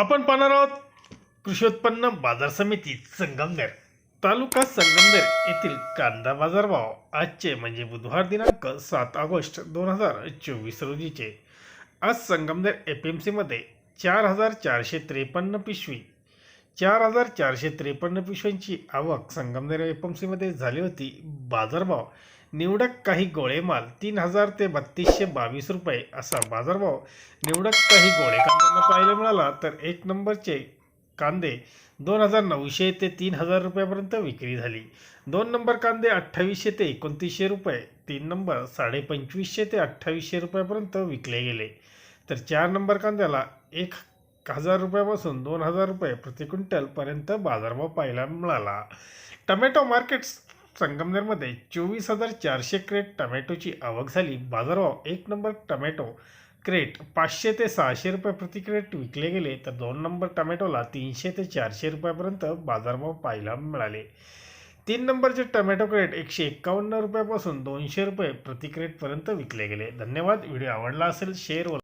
आपण पाहणार आहोत कृषी उत्पन्न बाजार समिती संगमनेर. तालुका संगमनेर येथील कांदा बाजार भाव आजचे म्हणजे बुधवार दिनांक सात ऑगस्ट दोन हजार चोवीस रोजीचे. आज संगमनेर एफ एम सीमध्ये चार हजार चारशे त्रेपन्न पिशवी चार हजार चारशे त्रेपन्न पिशव्यांची आवक संगमनेर एफ एम सीमध्ये झाली होती. बाजारभाव निवडक काही गोळे माल तीन हजार ते बत्तीसशे बावीस रुपये असा बाजारभाव निवडक काही गोळे कांद्यांना पाहायला मिळाला तर एक नंबरचे कांदे दोन हजार नऊशे ते तीन हजार रुपयापर्यंत विक्री झाली. दोन नंबर कांदे अठ्ठावीसशे ते एकोणतीसशे रुपये तीन नंबर साडेपंचवीसशे ते अठ्ठावीसशे रुपयापर्यंत विकले गेले. तर चार नंबर कांद्याला एक हजार रुपयापासून दोन हजार रुपये प्रति क्विंटलपर्यंत बाजारभाव पाहायला मिळाला. टमॅटो मार्केट्स संगमनेरमध्ये चोवीस हजार चारशे क्रेट टमॅटोची आवक झाली. बाजारभाव एक नंबर टमॅटो क्रेट पाचशे ते सहाशे रुपये प्रति क्रेट विकले गेले तर दोन नंबर टमॅटोला तीनशे ते चारशे रुपयापर्यंत बाजारभाव पाहायला मिळाले. तीन नंबरचे टमॅटो क्रेट एकशे एक्कावन्न रुपयापासून दोनशे रुपये प्रति क्रेटपर्यंत विकले गेले. धन्यवाद. व्हिडिओ आवडला असेल शेअर व